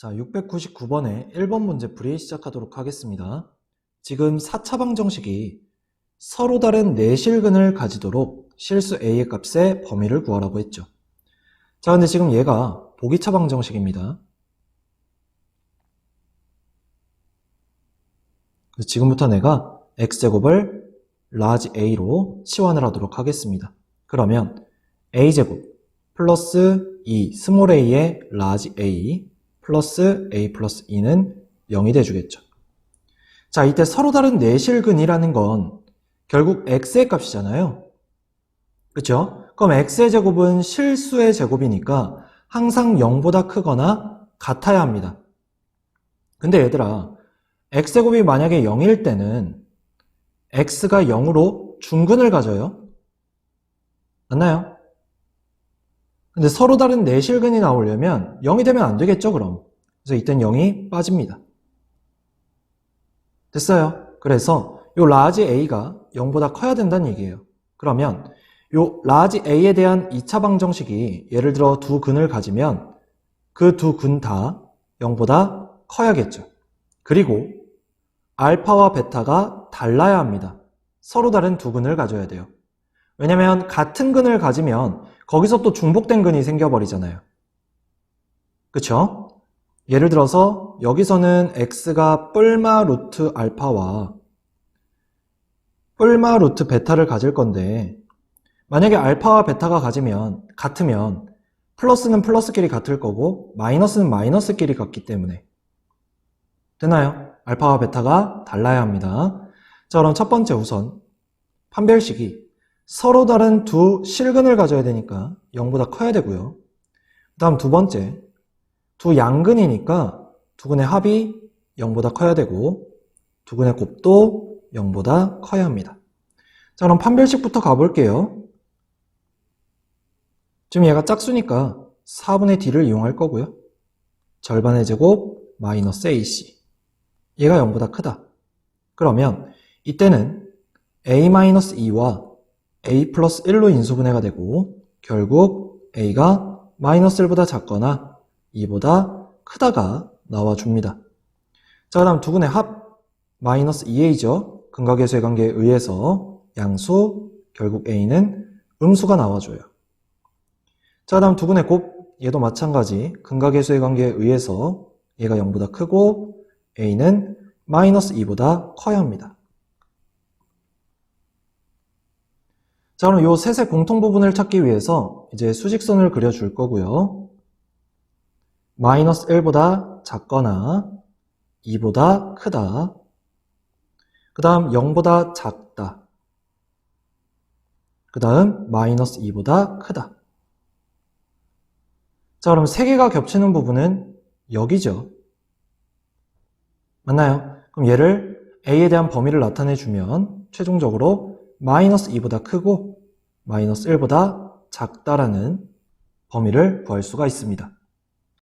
자, 699번의 1번 문제 풀이 시작하도록 하겠습니다. 지금 4차 방정식이 서로 다른 내실근을 가지도록 실수 a의 값의 범위를 구하라고 했죠. 자, 근데 지금 얘가 보기차 방정식입니다. 지금부터 내가 x제곱을 라지 a로 치환을 하도록 하겠습니다. 그러면 a제곱 플러스 2 스몰 a의 라지 a 플러스 a 플러스 2는 0이 돼주겠죠. 자, 이때 서로 다른 내실근이라는 건 결국 x의 값이잖아요. 그쵸? 그럼 x의 제곱은 실수의 제곱이니까 항상 0보다 크거나 같아야 합니다. 근데 얘들아, x제곱이 만약에 0일 때는 x가 0으로 중근을 가져요. 맞나요? 근데 서로 다른 내실근이 나오려면 0이 되면 안 되겠죠, 그럼. 그래서 이땐 0이 빠집니다. 됐어요. 그래서 요 라지 a가 0보다 커야 된다는 얘기예요. 그러면 요 라지 a에 대한 2차 방정식이 예를 들어 두 근을 가지면 그 두 근 다 0보다 커야겠죠. 그리고 알파와 베타가 달라야 합니다. 서로 다른 두 근을 가져야 돼요. 왜냐면 같은 근을 가지면 거기서 또 중복된 근이 생겨버리잖아요. 그쵸? 예를 들어서 여기서는 x가 뿔마 루트 알파와 뿔마 루트 베타를 가질 건데 만약에 알파와 베타가 가지면 같으면 플러스는 플러스끼리 같을 거고 마이너스는 마이너스끼리 같기 때문에 되나요? 알파와 베타가 달라야 합니다. 자 그럼 첫 번째 우선 판별식이 서로 다른 두 실근을 가져야 되니까 0보다 커야 되고요. 그 다음 두 번째, 두 양근이니까 두 근의 합이 0보다 커야 되고 두 근의 곱도 0보다 커야 합니다. 자 그럼 판별식부터 가볼게요. 지금 얘가 짝수니까 4분의 d를 이용할 거고요. 절반의 제곱 마이너스 ac 얘가 0보다 크다. 그러면 이때는 a-2와 a 플러스 1로 인수분해가 되고 결국 a가 마이너스 1보다 작거나 2보다 크다가 나와줍니다. 자, 그 다음 두근의 합 마이너스 2a죠. 근각계수의 관계에 의해서 양수 결국 a는 음수가 나와줘요. 자, 그 다음 두근의 곱 얘도 마찬가지 근각계수의 관계에 의해서 얘가 0보다 크고 a는 마이너스 2보다 커야 합니다. 자, 그럼 요 셋의 공통 부분을 찾기 위해서 이제 수직선을 그려줄 거고요. 마이너스 1보다 작거나 2보다 크다. 그 다음 0보다 작다. 그 다음 마이너스 2보다 크다. 자, 그럼 세 개가 겹치는 부분은 여기죠. 맞나요? 그럼 얘를 a에 대한 범위를 나타내 주면 최종적으로 마이너스 2보다 크고 마이너스 1보다 작다라는 범위를 구할 수가 있습니다.